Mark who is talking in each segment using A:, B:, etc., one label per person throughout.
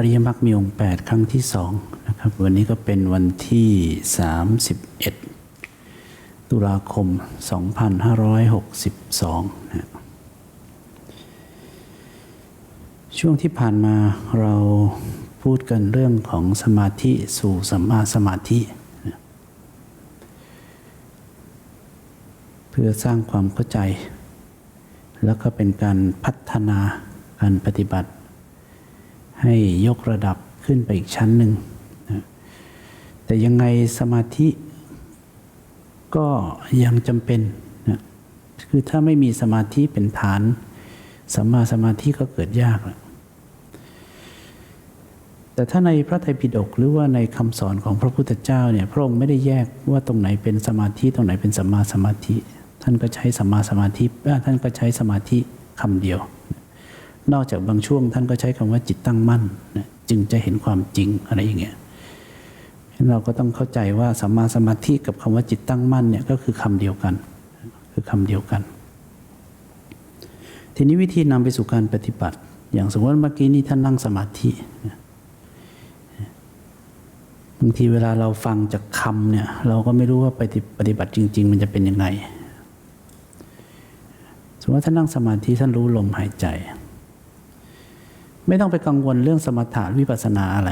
A: อริยมรรคมีองค์8ครั้งที่สองนะครับ วันนี้ก็เป็นวันที่ 31 ตุลาคม 2562นะช่วงที่ผ่านมาเราพูดกันเรื่องของสมาธิสู่สัมมาสมาธิเพื่อสร้างความเข้าใจ แล้วก็เป็นการพัฒนาการปฏิบัติ ให้ยกระดับขึ้นไปอีกชั้นหนึ่งนะแต่ยังไงสมาธิก็ยังจำเป็นนะคือถ้าไม่มีสมาธิเป็นฐานสัมมาสมาธิก็เกิดยากแล้วแต่ถ้าในพระไตรปิฎกหรือว่าในคำสอนของพระพุทธเจ้าเนี่ยพระองค์ไม่ได้แยกว่าตรงไหนเป็นสมาธิตรงไหนเป็นสัมมาสมาธิ ท่านก็ใช้สัมมาสมาธิท่านก็ใช้สมาธิคำเดียว นอกจากบางช่วงท่านก็ใช้คำว่าจิตตั้งมั่นนะจึงจะเห็นความจริงอะไรอย่างเงี้ยเราก็ต้องเข้าใจว่าสัมมาสมาธิกับคำว่าจิตตั้งมั่นเนี่ยก็คือคำเดียวกัน คือคำเดียวกัน ทีนี้วิธีนำไปสู่การปฏิบัติ อย่างสมมติเมื่อกี้นี้ท่านนั่งสมาธิบางทีเวลาเราฟังจากคำเนี่ย เราก็ไม่รู้ว่าไปปฏิบัติจริง ๆ มันจะเป็นยังไงสมมติว่าท่านนั่งสมาธิท่านรู้ลมหายใจ ไม่ต้องไปกังวลเรื่องสมถะวิปัสนาอะไร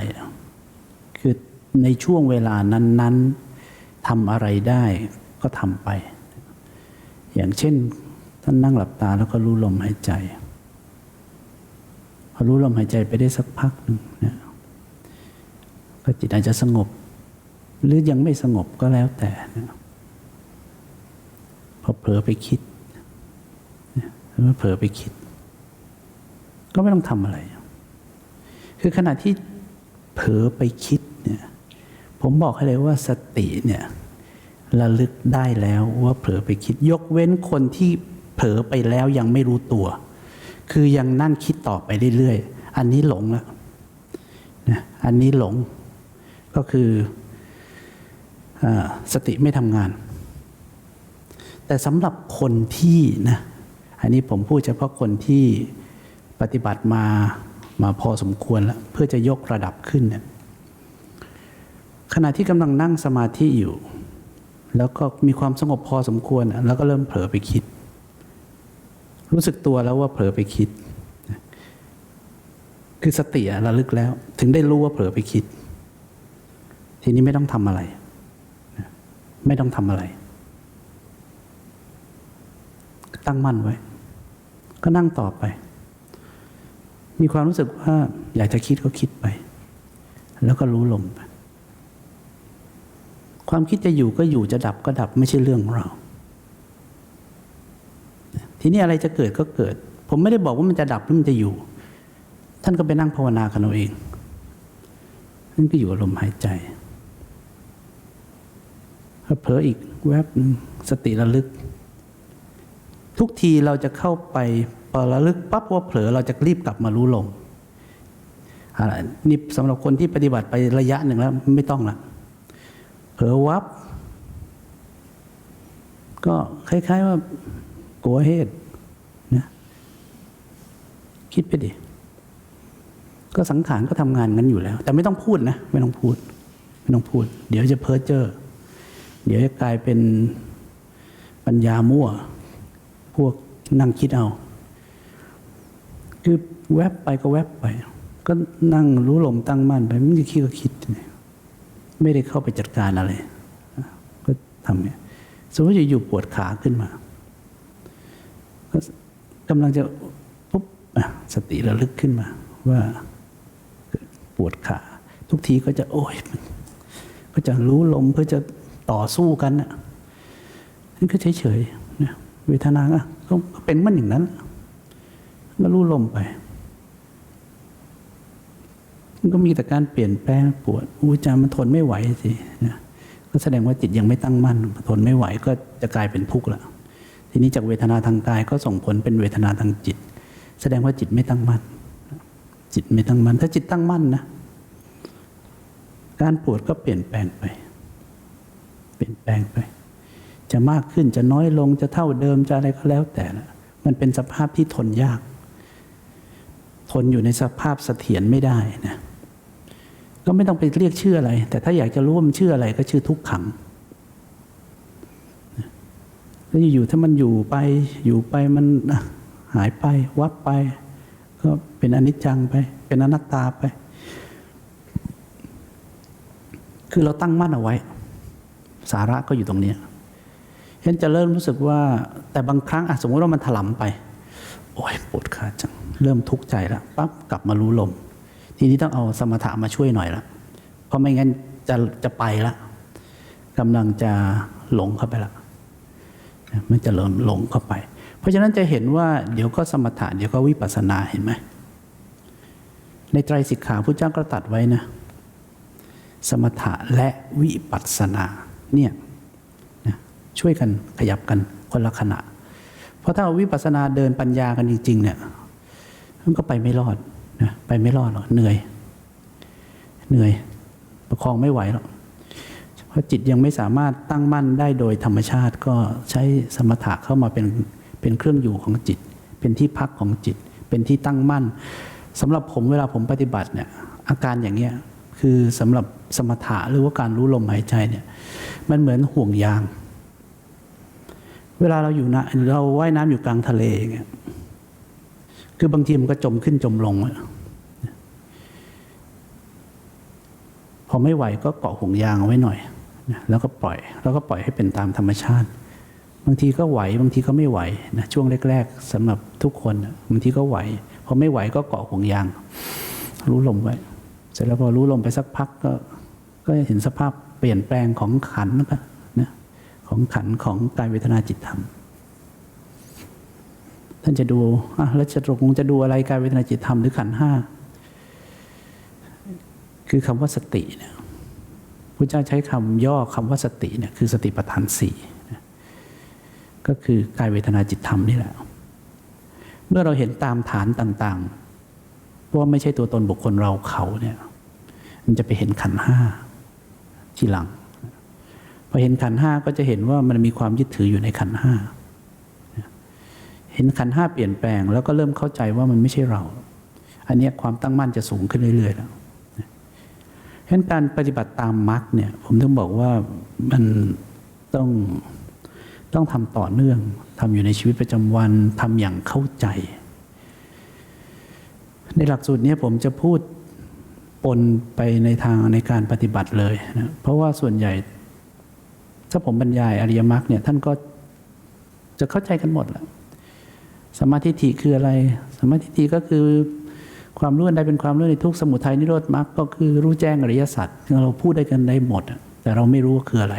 A: คือในช่วงเวลานั้น ๆทำอะไรได้ก็ทำไป อย่างเช่นท่านนั่งหลับตาแล้วก็รู้ลมหายใจพอรู้ลมหายใจไปได้สักพักหนึ่งนี่ยก็จิตอาจจะสงบ หรือยังไม่สงบก็แล้วแต่นะพอเผลอไปคิดหรือว่าเผลอไปคิด ก็ไม่ต้องทำอะไร คือขณะที่เผลอไปคิดเนี่ยผมบอกให้เลยว่าสติเนี่ยระลึกได้แล้วว่าเผลอไปคิด ยกเว้นคนที่เผลอไปแล้วยังไม่รู้ตัว คือยังนั่นคิดต่อไปเรื่อยๆ อันนี้หลงแล้วนะอันนี้หลงก็คืออสติไม่ทำงาน แต่สำหรับคนที่นะอันนี้ผมพูดเฉพาะคนที่ปฏิบัติมา มาพอสมควรแล้วเพื่อจะยกระดับขึ้นเนี่ยขณะที่กำลังนั่งสมาธิอยู่ แล้วก็มีความสงบพอสมควรแล้วก็เริ่มเผลอไปคิด รู้สึกตัวแล้วว่าเผลอไปคิด คือสติระลึกแล้ว ถึงได้รู้ว่าเผลอไปคิด ทีนี้ไม่ต้องทำอะไร ไม่ต้องทำอะไร ตั้งมั่นไว้ ก็นั่งต่อไป มีความรู้สึกว่าอยากจะคิดก็คิดไป แล้วก็รู้ลมไป ความคิดจะอยู่ก็อยู่จะดับก็ดับไม่ใช่เรื่องของเรา ทีนี้อะไรจะเกิดก็เกิด ผมไม่ได้บอกว่ามันจะดับหรือมันจะอยู่ ท่านก็ไปนั่งภาวนากันเอาเองนั่นก็อยู่กับลมหายใจพอเผลออีกแวบหนึ่งสติระลึก ทุกทีเราจะเข้าไป อระลึกปั๊บว่าเผลอเราจะรีบกลับมารู้ลมนี่สำหรับคนที่ปฏิบัติไประยะหนึ่งแล้วไม่ต้องละเผลอวับ ก็คล้าย ๆ ว่ากลัวเหตุนะคิดไปดิก็สังขารก็ทำงานกันอยู่แล้ว แต่ไม่ต้องพูดนะ ไม่ต้องพูด ไม่ต้องพูด เดี๋ยวจะเพ้อเจ้อเดี๋ยวจะกลายเป็นปัญญามั่ว พวกนั่งคิดเอา คือแวบไปก็แวบไป ก็นั่งรู้ลมตั้งมั่นไปไม่ได้คิดก็คิด ไม่ได้เข้าไปจัดการอะไร ก็ทำเนี่ยสมมติอยู่ปวดขาขึ้นมาก็กำลังจะปุ๊บสติระลึกขึ้นมา ว่าปวดขา ทุกทีก็จะโอ้ยก็จะรู้ลมเพื่อจะต่อสู้กันน่ะนี่ก็เฉยๆเนี่ยเวทนาก็เป็นมันอย่างนั้น ก็รู้ลมไป มันก็มีแต่การเปลี่ยนแปลงปวดอู้จามันทนไม่ไหวสินะก็แสดงว่าจิตยังไม่ตั้งมั่นทนไม่ไหวก็จะกลายเป็นทุกข์ละทีนี้จากเวทนาทางกายก็ส่งผลเป็นเวทนาทางจิต แสดงว่าจิตไม่ตั้งมั่นจิตไม่ตั้งมั่นถ้าจิตตั้งมั่นนะการปวดก็เปลี่ยนแปลงไป เปลี่ยนแปลงไป จะมากขึ้นจะน้อยลงจะเท่าเดิมจะอะไรก็แล้วแต่นะมันเป็นสภาพที่ทนยาก ทนอยู่ในสภาพเสถียรไม่ได้นะก็ไม่ต้องไปเรียกชื่ออะไร แต่ถ้าอยากจะรู้ว่ามันชื่ออะไรก็ชื่อทุกขังแล้วอยู่ๆถ้ามันอยู่ไปอยู่ไปมันหายไปวับไป ก็เป็นอนิจจังไป เป็นอนัตตาไป คือเราตั้งมั่นเอาไว้ สาระก็อยู่ตรงนี้เห็นจะเริ่มรู้สึกว่า แต่บางครั้งอะสมมติว่ามันถลำไป โอ้ยปวดขาจัง เริ่มทุกข์ใจแล้วปั๊บกลับมารู้ลม ทีนี้ต้องเอาสมถะมาช่วยหน่อยละเพราะไม่งั้นจะจะไปละกำลังจะหลงเข้าไปละมันจะเริ่มหลงเข้าไป เพราะฉะนั้นจะเห็นว่าเดี๋ยวก็สมถะเดี๋ยวก็วิปัสสนาเห็นไหมในไตรสิกขาพระเจ้าก็ตัดไว้นะ สมถะและวิปัสสนาเนี่ยนะช่วยกันขยับกันคนละขณะ เพราะถ้าเอาวิปัสสนาเดินปัญญากันจริงๆเนี่ย มันก็ไปไม่รอดนะไปไม่รอดหรอกเหนื่อย เหนื่อย ประคองไม่ไหวหรอกเพราะจิตยังไม่สามารถตั้งมั่นได้โดยธรรมชาติก็ใช้สมถะเข้ามาเป็นเป็นเครื่องอยู่ของจิต เป็นที่พักของจิต เป็นที่ตั้งมั่นสำหรับผมเวลาผมปฏิบัติเนี่ยอาการอย่างเงี้ยคือสำหรับสมถะหรือว่าการรู้ลมหายใจเนี่ยมันเหมือนห่วงยาง เวลาเราอยู่นะเราว่ายน้ำอยู่กลางทะเลอย่างเงี้ย คือบางทีมันก็จมขึ้นจมลงพอไม่ไหวก็เกาะห่วงยางเอาไว้หน่อยแล้วก็ปล่อย แล้วก็ปล่อยให้เป็นตามธรรมชาติ บางทีก็ไหว บางทีก็ไม่ไหวนะช่วงแรก ๆสำหรับทุกคนบางทีก็ไหวพอไม่ไหวก็เกาะห่วงยาง รู้ลมไว้ เสร็จแล้วพอรู้ลมไปสักพักก็ ก็เห็นสภาพเปลี่ยนแปลงของขันนะของขันของกายเวทนาจิตธรรม ท่านจะดูอะแล้วจะตรงจะดูอะไรกายเวทนาจิตธรรมหรือขันห้าคือคำว่าสติเนี่ยพระเจ้าใช้คำย่อคำว่าสติเนี่ยคือสติปัฏฐานสี่ก็คือกายเวทนาจิตธรรมนี่แหละ เมื่อเราเห็นตามฐานต่างๆว่าไม่ใช่ตัวตนบุคคลเราเขาเนี่ย มันจะไปเห็นขันห้าทีหลังพอเห็นขันห้าก็จะเห็นว่ามันมีความยึดถืออยู่ในขันห้า เห็นขันห้าเปลี่ยนแปลง แล้วก็เริ่มเข้าใจว่ามันไม่ใช่เรา อันนี้ความตั้งมั่นจะสูงขึ้นเรื่อยๆแล้วฉะนั้นการปฏิบัติตามมรรคเนี่ย ผมต้องบอกว่ามันต้องต้องทำต่อเนื่องทำอยู่ในชีวิตประจำวันทำอย่างเข้าใจ ในหลักสูตรนี้ผมจะพูดปนไปในทางในการปฏิบัติเลยนะเพราะว่าส่วนใหญ่ ถ้าผมบรรยายอริยมรรคเนี่ยท่านก็จะเข้าใจกันหมดแหละ สมาธิฏฐิคืออะไร สมาธิฏฐิก็คือความรู้อันใดเป็นความรู้ในทุกสมุทัยนิโรธมรรคก็คือรู้แจ้งอริยสัจเราพูดได้กันได้หมด แต่เราไม่รู้ว่าคืออะไร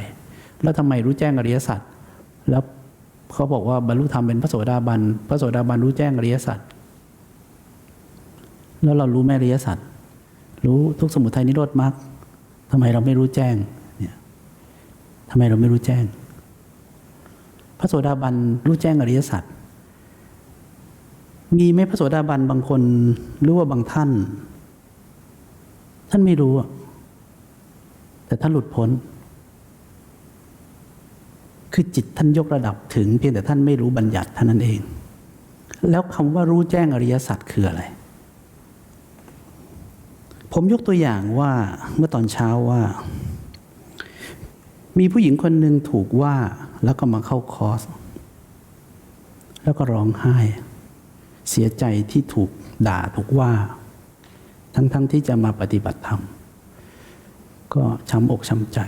A: แล้วทำไมรู้แจ้งอริยสัจแล้วเขาบอกว่าบรรลุธรรมเป็นพระโสดาบันพระโสดาบันรู้แจ้งอริยสัจแล้วเรารู้แม่อริยสัจรู้ทุกสมุทัยนิโรธมรรคทำไมเราไม่รู้แจ้งเนี่ยทำไมเราไม่รู้แจ้ง พระโสดาบันรู้แจ้งอริยสัจ มีไหมพระโสดาบันบางคนหรือว่าบางท่าน ท่านไม่รู้ แต่ท่านหลุดพ้น คือจิตท่านยกระดับถึง เพียงแต่ท่านไม่รู้บัญญัติเท่านั้นเอง แล้วคำว่ารู้แจ้งอริยสัจคืออะไร ผมยกตัวอย่างว่าเมื่อตอนเช้าว่า มีผู้หญิงคนหนึ่งถูกว่าแล้วก็มาเข้าคอร์สแล้วก็ร้องไห้ เสียใจที่ถูกด่าถูกว่า ทั้งๆทที่จะมาปฏิบัติธรรม ก็ช้ำอกช้ำใจ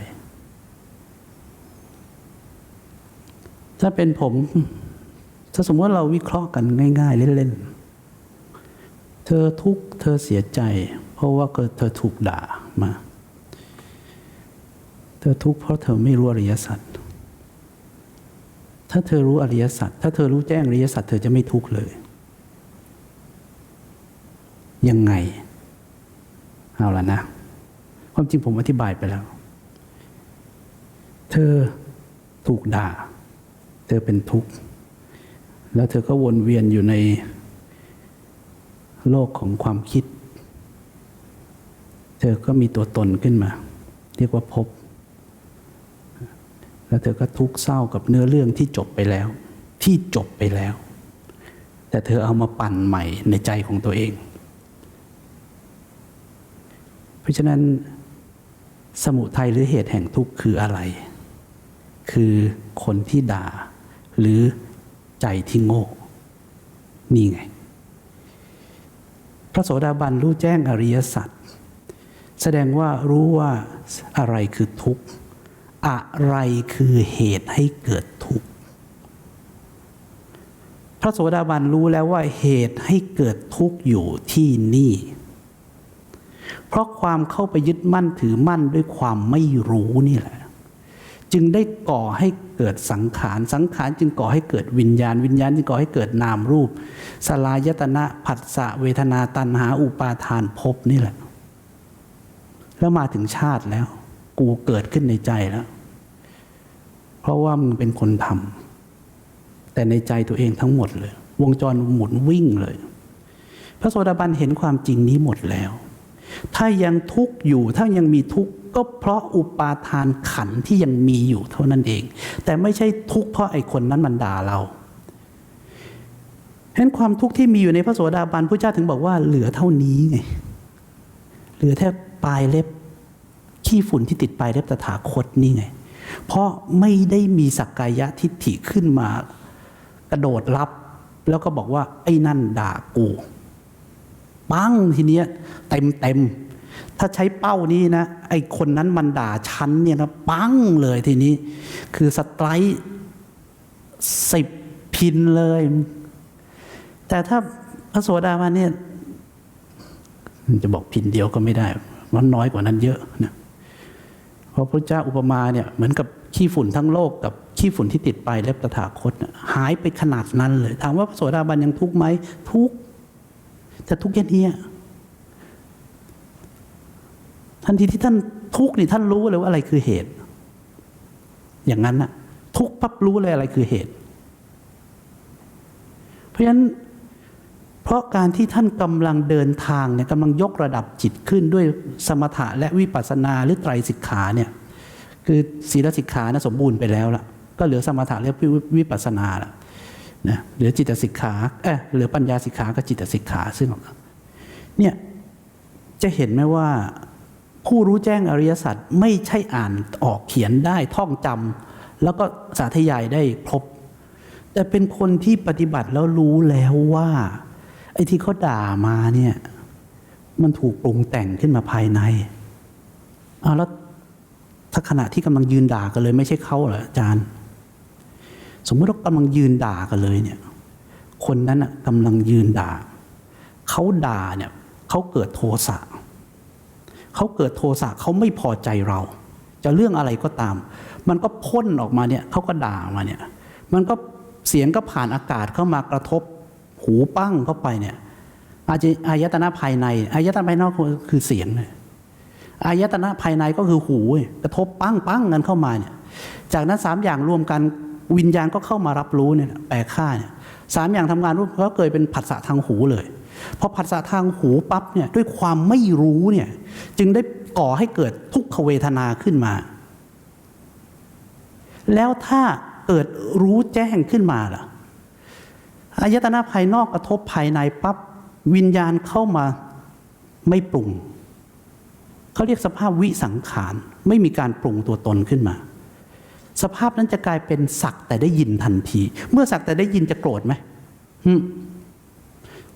A: ถ้าเป็นผม ถ้าสมมติว่าเราวิเคราะห์กันง่าย ๆ เล่น ๆ เธอทุกข์เธอเสียใจ เพราะว่าเกิดเธอถูกด่ามา เธอทุกข์เพราะเธอไม่รู้อริยสัจถ้าเธอรู้อริยสัจถ้าเธอรู้แจ้งอริยสัจเธอจะไม่ทุกข์เลย ยังไง เอาละนะ ความจริงผมอธิบายไปแล้ว เธอถูกด่า เธอเป็นทุกข์ แล้วเธอก็วนเวียนอยู่ในโลกของความคิด เธอก็มีตัวตนขึ้นมา เรียกว่าภพแล้วเธอก็ทุกข์เศร้ากับเนื้อเรื่องที่จบไปแล้ว ที่จบไปแล้ว แต่เธอเอามาปั่นใหม่ในใจของตัวเอง เพราะฉะนั้นสมุทัยหรือเหตุแห่งทุกข์คืออะไร คือคนที่ด่า หรือใจที่โง่ นี่ไง พระโสดาบันรู้แจ้งอริยสัจแสดงว่ารู้ว่าอะไรคือทุกข์ อะไรคือเหตุให้เกิดทุกข์ พระโสดาบันรู้แล้วว่าเหตุให้เกิดทุกข์อยู่ที่นี่ เพราะความเข้าไปยึดมั่นถือมั่นด้วยความไม่รู้นี่แหละ จึงได้ก่อให้เกิดสังขาร สังขารจึงก่อให้เกิดวิญญาณ วิญญาณจึงก่อให้เกิดนามรูป สลายตนะผัสสะเวทนาตัณหาอุปาทานภพนี่แหละ แล้วมาถึงชาติแล้ว กูเกิดขึ้นในใจแล้ว เพราะว่ามึงเป็นคนทำแต่ในใจตัวเองทั้งหมดเลย วงจรหมุนวิ่งเลย พระโสดาบันเห็นความจริงนี้หมดแล้ว ถ้ายังทุกข์อยู่ถ้ายังมีทุกข์ก็เพราะอุปาทานขันที่ยังมีอยู่เท่านั้นเอง แต่ไม่ใช่ทุกข์เพราะไอ้คนนั้นมันด่าเราเห็นความทุกข์ที่มีอยู่ในพระโสดาบันพระเจ้าถึงบอกว่าเหลือเท่านี้ไงเหลือแค่ปลายเล็บขี้ฝุ่นที่ติดปลายเล็บตถาคตนี่ไง เพราะไม่ได้มีสักกายะทิฏฐิขึ้นมากระโดดรับ แล้วก็บอกว่าไอ้นั่นด่ากู ปังทีเนี้ยเต็มเต็มถ้าใช้เป้านี้นะ ไอคนนั้นมันด่าฉันเนี่ยนะปังเลยทีนี้ คือสไตร์สิบพินเลย แต่ถ้าพระโสดาบันเนี่ยจะบอกพินเดียวก็ไม่ได้ มันน้อยกว่านั้นเยอะนะเพราะพระเจ้าอุปมาเนี่ยเหมือนกับขี้ฝุ่นทั้งโลกกับขี้ฝุ่นที่ติดไปเล็บตถาคตหายไปขนาดนั้นเลย ถามว่าพระโสดาบันยังทุกข์ไหมทุกข์ แต่ทุกข์แค่นี้ทันทีที่ท่านทุกข์นี่ท่านรู้เลยว่าอะไรคือเหตุ อย่างนั้นน่ะทุกข์ปั๊บรู้เลยอะไรคือเหตุ เพราะฉะนั้นเพราะการที่ท่านกำลังเดินทางเนี่ยกำลังยกระดับจิตขึ้นด้วยสมถะและวิปัสสนาหรือไตรสิกขาเนี่ยคือศีลสิกขานะสมบูรณ์ไปแล้วล่ะ ก็เหลือสมถะและวิปัสสนาละ นะเหลือจิตสิกขาเออเหลือปัญญาสิกขากับจิตสิกขาซึ่งเนี่ยจะเห็นไหมว่าผู้รู้แจ้งอริยสัจไม่ใช่อ่านออกเขียนได้ท่องจำแล้วก็สาธยายได้ครบ แต่เป็นคนที่ปฏิบัติแล้วรู้แล้วว่าไอ้ที่เขาด่ามาเนี่ยมันถูกปรุงแต่งขึ้นมาภายในเอาแล้วถ้าขณะที่กำลังยืนด่ากันเลยไม่ใช่เขาเหรออาจารย์ สมมติว่ากำลังยืนด่ากันเลยเนี่ย คนนั้นกำลังยืนด่า เขาด่าเนี่ยเขาเกิดโทสะเขาเกิดโทสะเขาไม่พอใจเรา จะเรื่องอะไรก็ตาม มันก็พ่นออกมาเนี่ยเขาก็ด่ามาเนี่ย มันก็เสียงก็ผ่านอากาศเข้ามากระทบหูปั้งเข้าไปเนี่ยอาจจะอายตนะภายในอายตนะภายนอกคือเสียงเลยอายตนะภายในก็คือหูกระทบปั้งปั้งกันเข้ามาเนี่ย จากนั้นสามอย่างรวมกัน วิญญาณก็เข้ามารับรู้เนี่ยแปลค่าเนี่ยสามอย่างทำงานร่วมก็เกิดเป็นผัสสะทางหูเลยพอผัสสะทางหูปั๊บเนี่ยด้วยความไม่รู้เนี่ยจึงได้ก่อให้เกิดทุกขเวทนาขึ้นมา แล้วถ้าเกิดรู้แจ้งขึ้นมาล่ะอายตนะภายนอกกระทบภายในปั๊บวิญญาณเข้ามาไม่ปรุงเขาเรียกสภาพวิสังขาร ไม่มีการปรุงตัวตนขึ้นมา สภาพนั้นจะกลายเป็นสักแต่ได้ยินทันที เมื่อสักแต่ได้ยินจะโกรธไหม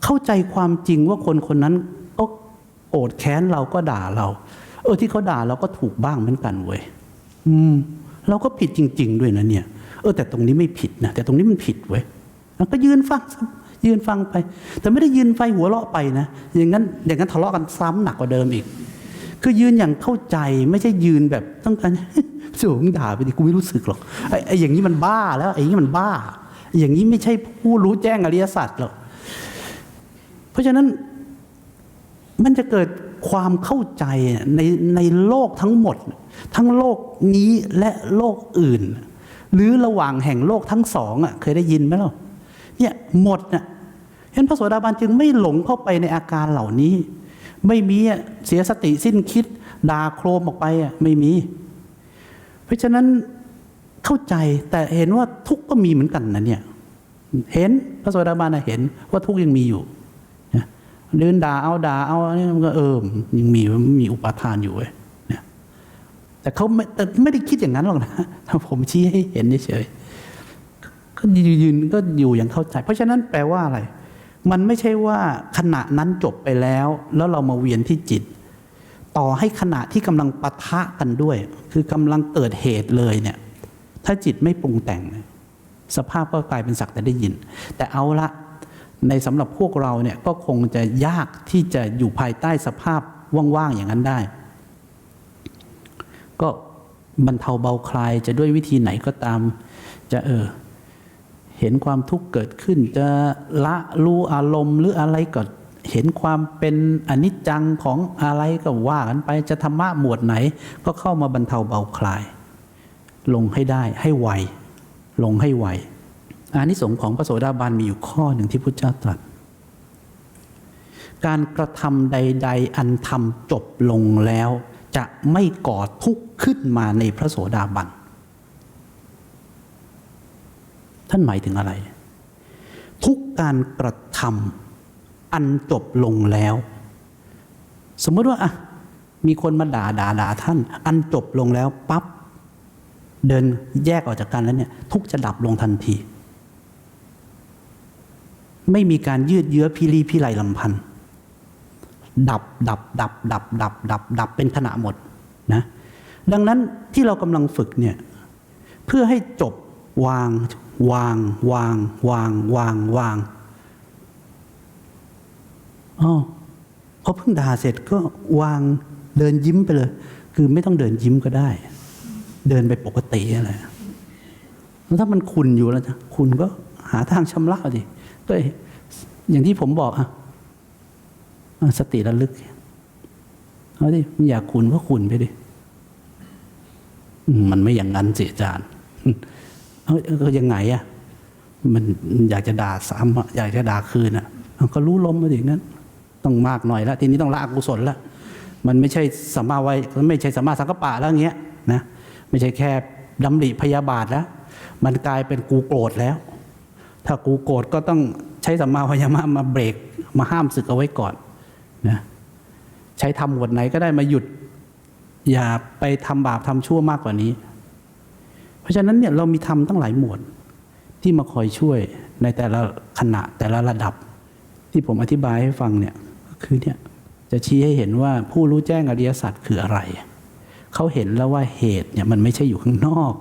A: เข้าใจความจริงว่าคนคนนั้นก็โกรธแค้นเราก็ด่าเรา เออที่เขาด่าเราก็ถูกบ้างเหมือนกันเว้ยอืม เราก็ผิดจริง ๆ ด้วยนะเนี่ย เออ แต่ตรงนี้ไม่ผิดนะแต่ตรงนี้มันผิดเว้ยแล้วก็ยืนฟังยืนฟังไป แต่ไม่ได้ยืนไฟหัวเราะไปนะอย่างนั้นอย่างนั้นทะเลาะกันซ้ำหนักกว่าเดิมอีก คือยืนอย่างเข้าใจไม่ใช่ยืนแบบต้องการ สูงด่าไปดิกูไม่รู้สึกหรอกไอ้อย่างนี้มันบ้าแล้วไอ้นี้มันบ้า อย่างนี้ไม่ใช่ผู้รู้แจ้งอริยสัจหรอกเพราะฉะนั้นมันจะเกิดความเข้าใจในในโลกทั้งหมด ทั้งโลกนี้และโลกอื่น หรือระหว่างแห่งโลกทั้งสองอะเคยได้ยินไหมล่ะเนี่ยหมดน่ะเห็นพระโสดาบันจึงไม่หลงเข้าไปในอาการเหล่านี้ ไม่มีเสียสติสิ้นคิดด่าโครมออกไปอะไม่มี เพราะฉะนั้นเข้าใจแต่เห็นว่าทุกก็มีเหมือนกันนะเนี่ย เห็นพระโสดาบันนะเห็นว่าทุกยังมีอยู่เดินด่าเอาด่าเอาอันนี้มันก็เออยังมีมีอุปาทานอยู่เว้ยเนี่ยแต่เขาไม่แต่ไม่ได้คิดอย่างนั้นหรอกนะถ้าผมชี้ให้เห็นเฉยๆก็ยืนก็อยู่อย่างเข้าใจ เพราะฉะนั้นแปลว่าอะไร มันไม่ใช่ว่าขณะนั้นจบไปแล้ว แล้วเรามาเวียนที่จิต ต่อให้ขณะที่กำลังปะทะกันด้วย คือกำลังเกิดเหตุเลยเนี่ยถ้าจิตไม่ปรุงแต่ง สภาพก็กลายเป็นสักแต่ได้ยิน แต่เอาละในสำหรับพวกเราเนี่ยก็คงจะยากที่จะอยู่ภายใต้สภาพว่างๆอย่างนั้นได้ ก็บรรเทาเบาคลายจะด้วยวิธีไหนก็ตาม จะเออเห็นความทุกข์เกิดขึ้น จะละรู้อารมณ์หรืออะไรก็ เห็นความเป็นอนิจจังของอะไรก็ว่ากันไปจะธรรมะหมวดไหน ก็เข้ามาบรรเทาเบาคลาย ลงให้ได้ให้ไวลงให้ไวอานิสงส์ของพระโสดาบันมีอยู่ข้อหนึ่งที่พุทธเจ้าตรัส การกระทำใด ๆ อันทำจบลงแล้ว จะไม่ก่อทุกข์ขึ้นมาในพระโสดาบัน ท่านหมายถึงอะไร ทุกการกระทำ อันจบลงแล้ว สมมติว่าอะมีคนมาด่าด่าด่าท่าน อันจบลงแล้วปั๊บเดินแยกออกจากกันแล้วเนี่ย ทุกจะดับลงทันที ไม่มีการยืดเยื้อพิรีพิไรลำพันธ์ดับดับดับดับดับดับดับเป็นขณะหมดนะดังนั้นที่เรากำลังฝึกเนี่ยเพื่อให้จบวางวางวางวางวางวาง อ๋อพอเพิ่งด่าเสร็จก็วางเดินยิ้มไปเลย คือไม่ต้องเดินยิ้มก็ได้ เดินไปปกติอะไรแล้วถ้ามันขุนอยู่แล้วนะคุณก็หาทางชำระดิด้วยอย่างที่ผมบอกอะอะสติระลึกเอาดิมันอยากขุนก็ขุนไปดิมันไม่อย่างนั้นสิอาจารย์เอ้ยก็ยังไงอะมันอยากจะด่าซ้ำอยากจะด่าคืนอะก็รู้ลมมาดิงั้น ต้องมากหน่อยแล้วทีนี้ต้องละอกุศลแล้วมันไม่ใช่สัมมาไวไม่ใช่สัมมาสังกปะแล้วเงี้ยนะไม่ใช่แค่ดำริพยาบาทแล้ว มันกลายเป็นกูโกรธแล้ว ถ้ากูโกรธก็ต้องใช้สัมมาพยามะมาเบรกมาห้ามศึกเอาไว้ก่อนนะใช้ทำหมวดไหนก็ได้มาหยุด อย่าไปทำบาปทำชั่วมากกว่านี้ เพราะฉะนั้นเนี่ยเรามีทำตั้งหลายหมวดที่มาคอยช่วยในแต่ละขณะแต่ละระดับ ที่ผมอธิบายให้ฟังเนี่ย คือเนี่ยจะชี้ให้เห็นว่าผู้รู้แจ้งอริยสัจคืออะไร เขาเห็นแล้วว่าเหตุเนี่ยมันไม่ใช่อยู่ข้างนอก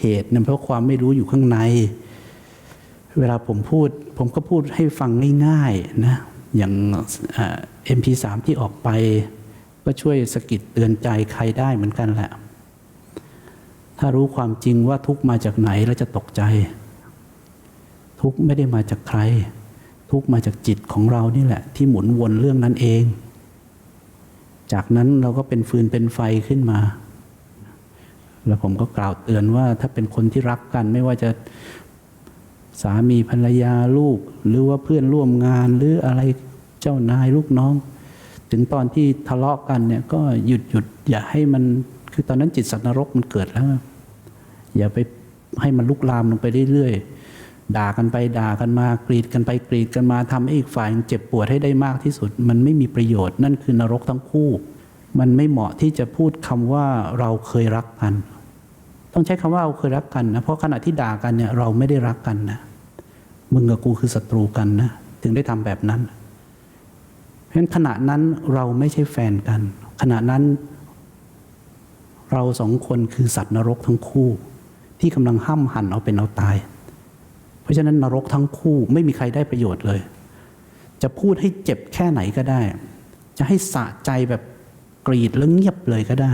A: เหตุเนี่ยเพราะความไม่รู้อยู่ข้างใน เวลาผมพูด ผมก็พูดให้ฟังง่ายๆนะ อย่างเอ็มพีสามที่ออกไป ก็ช่วยสะกิดเตือนใจใครได้เหมือนกันแหละ ถ้ารู้ความจริงว่าทุกมาจากไหนแล้วจะตกใจ ทุกไม่ได้มาจากใคร ทุกมาจากจิตของเรานี่แหละ ที่หมุนวนเรื่องนั้นเอง จากนั้นเราก็เป็นฟืนเป็นไฟขึ้นมา แล้วผมก็กล่าวเตือนว่าถ้าเป็นคนที่รักกันไม่ว่าจะสามีภรรยาลูก หรือว่าเพื่อนร่วมงานหรืออะไรเจ้านายลูกน้อง ถึงตอนที่ทะเลาะกันเนี่ยก็หยุดหยุดอย่าให้มันคือตอนนั้นจิตสัตว์นรกมันเกิดแล้ว อย่าไปให้มันลุกลามลงไปเรื่อยๆ ด่ากันไปด่ากันมากรีดกันไปกรีดกันมาทำให้อีกฝ่ายเจ็บปวดให้ได้มากที่สุด มันไม่มีประโยชน์นั่นคือนรกทั้งคู่ มันไม่เหมาะที่จะพูดคำว่าเราเคยรักกัน ต้องใช้คำว่าเราเคยรักกันนะเพราะขณะที่ด่ากันเนี่ยเราไม่ได้รักกันนะมึงกับกูคือศัตรูกันนะถึงได้ทำแบบนั้น เพราะฉะนั้นขณะนั้นเราไม่ใช่แฟนกัน ขณะนั้น เราสองคนคือสัตว์นรกทั้งคู่ ที่กำลังห้ามหันเอาเป็นเอาตาย ราะฉะนั้นนรกทั้งคู่ไม่มีใครได้ประโยชน์เลย จะพูดให้เจ็บแค่ไหนก็ได้ จะให้สะใจแบบกรีดแล้วเงียบเลยก็ได้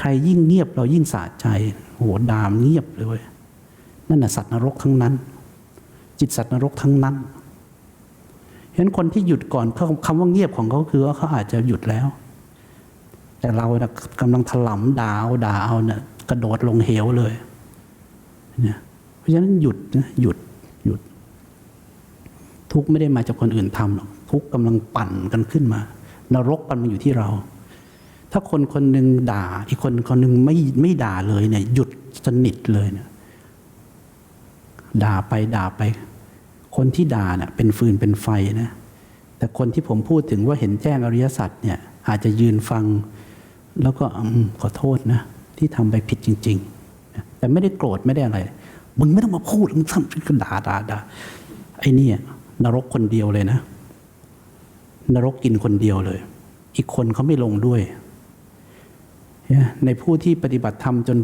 A: ใครยิ่งเงียบเรายิ่งสะใจโหดามเงียบเลยเว้ยนั่นน่ะสัตว์นรกทั้งนั้น จิตสัตว์นรกทั้งนั้นเห็นคนที่หยุดก่อนเขาคำว่าเงียบของเขาคือว่าเขาอาจจะหยุดแล้ว แต่เรานะกำลังถลำด่าเอาด่าเอาเนี่ยกระโดดลงเหวเลยเนี่ย ราะฉะนั้นหยุดนะหยุดหยุด ทุกไม่ได้มาจากคนอื่นทำหรอกทุกกำลังปั่นกันขึ้นมา นรกมันมาอยู่ที่เรา ถ้าคนคนหนึ่งด่า อีกคนคนหนึ่งไม่ไม่ด่าเลยเนี่ย หยุดสนิทเลยเนี่ยด่าไปด่าไป คนที่ด่าเน่ะเป็นฟืนเป็นไฟนะแต่คนที่ผมพูดถึงว่าเห็นแจ้งอริยสัจเนี่ย อาจจะยืนฟัง แล้วก็อขอโทษนะ ที่ทำไปผิดจริง ๆ แต่ไม่ได้โกรธไม่ได้อะไร มึงไม่ต้องมาพูดมึงทำก็ด่าด่าด่าไอ้นี่นรกคนเดียวเลยนะ นรกกินคนเดียวเลย อีกคนเขาไม่ลงด้วย ในผู้ที่ปฏิบัติธรรมจน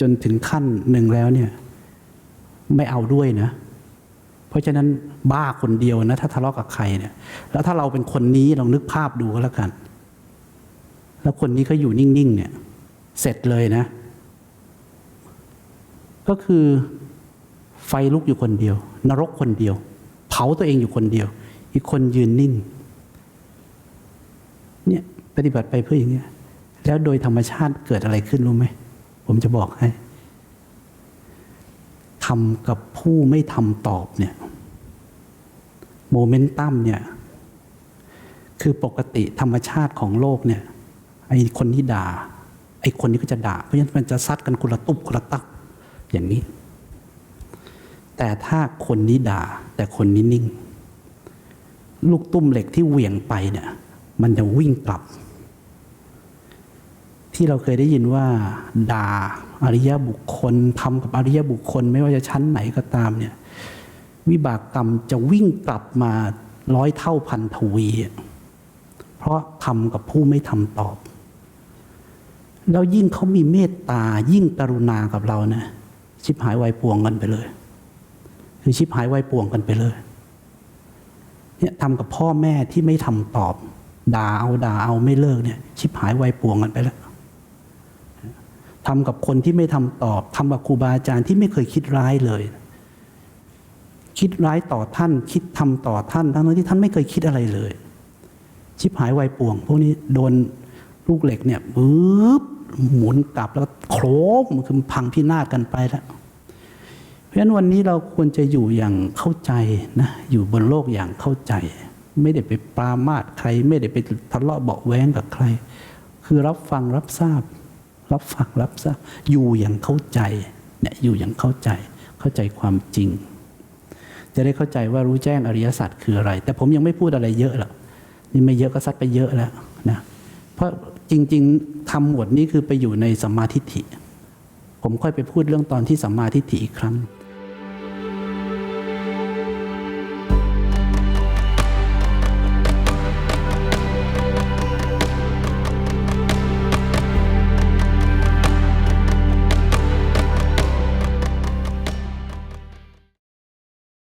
A: จนถึงขั้นหนึ่งแล้วเนี่ย ไม่เอาด้วยนะ เพราะฉะนั้นบ้าคนเดียวนะ ถ้าทะเลาะกับใครเนี่ย แล้วถ้าเราเป็นคนนี้ลองนึกภาพดูก็แล้วกัน แล้วคนนี้เขาอยู่นิ่งๆเนี่ย เสร็จเลยนะ ก็คือไฟลุกอยู่คนเดียว นรกคนเดียว เผาตัวเองอยู่คนเดียว อีกคนยืนนิ่งเนี่ยปฏิบัติไปเพื่ออย่างเงี้ยแล้วโดยธรรมชาติเกิดอะไรขึ้นรู้ไหมผมจะบอกให้ทำกับผู้ไม่ทำตอบเนี่ยโมเมนตัมเนี่ยคือปกติธรรมชาติของโลกเนี่ยไอ้คนที่ด่าไอ้คนนี้ก็จะด่า เพราะฉะนั้นมันจะซัดกันคนละตุบคนละตัก อย่างนี้ แต่ถ้าคนนี้ด่า แต่คนนี้นิ่ง ลูกตุ้มเหล็กที่เหวี่ยงไปเนี่ย มันจะวิ่งกลับ ที่เราเคยได้ยินว่า ด่าอริยบุคคลทำกับอริยบุคคล ไม่ว่าจะชั้นไหนก็ตามเนี่ย วิบากกรรมจะวิ่งกลับมาร้อยเท่าพันทวี เพราะทำกับผู้ไม่ทำตอบ แล้วยิ่งเขามีเมตตายิ่งกรุณากับเรานะ ชิบหายวายป่วงกันไปเลย คือชิบหายวายป่วงกันไปเลยเนี่ยทำกับพ่อแม่ที่ไม่ทำตอบ ด่าเอาด่าเอาไม่เลิกเนี่ย ชิบหายวายป่วงกันไปแล้วทำกับคนที่ไม่ทำตอบทำกับครูบาอาจารย์ที่ไม่เคยคิดร้ายเลย คิดร้ายต่อท่าน คิดทำต่อท่าน ทั้งที่ท่านไม่เคยคิดอะไรเลย ชิบหายวายป่วง พวกนี้โดนลูกเหล็กเนี่ยปึ๊บ หมุนกลับแล้วโครมคือพังพินาศกันไปแล้วเพราะฉะนั้นวันนี้เราควรจะอยู่อย่างเข้าใจนะอยู่บนโลกอย่างเข้าใจ ไม่ได้ไปปรามาสใคร ไม่ได้ไปทะเลาะเบาแว้งกับใคร คือรับฟังรับทราบ รับฟังรับทราบ อยู่อย่างเข้าใจเนี่ยอยู่อย่างเข้าใจเข้าใจความจริง จะได้เข้าใจว่ารู้แจ้งอริยสัจคืออะไร แต่ผมยังไม่พูดอะไรเยอะหรอกนี่ไม่เยอะก็ซัดไปเยอะแล้วนะเพราะ จริง ๆทำหมวดนี้คือไปอยู่ในสัมมาทิฏฐิ ผมค่อยไปพูดเรื่องตอนที่สัมมาทิฏฐิอีกครั้ง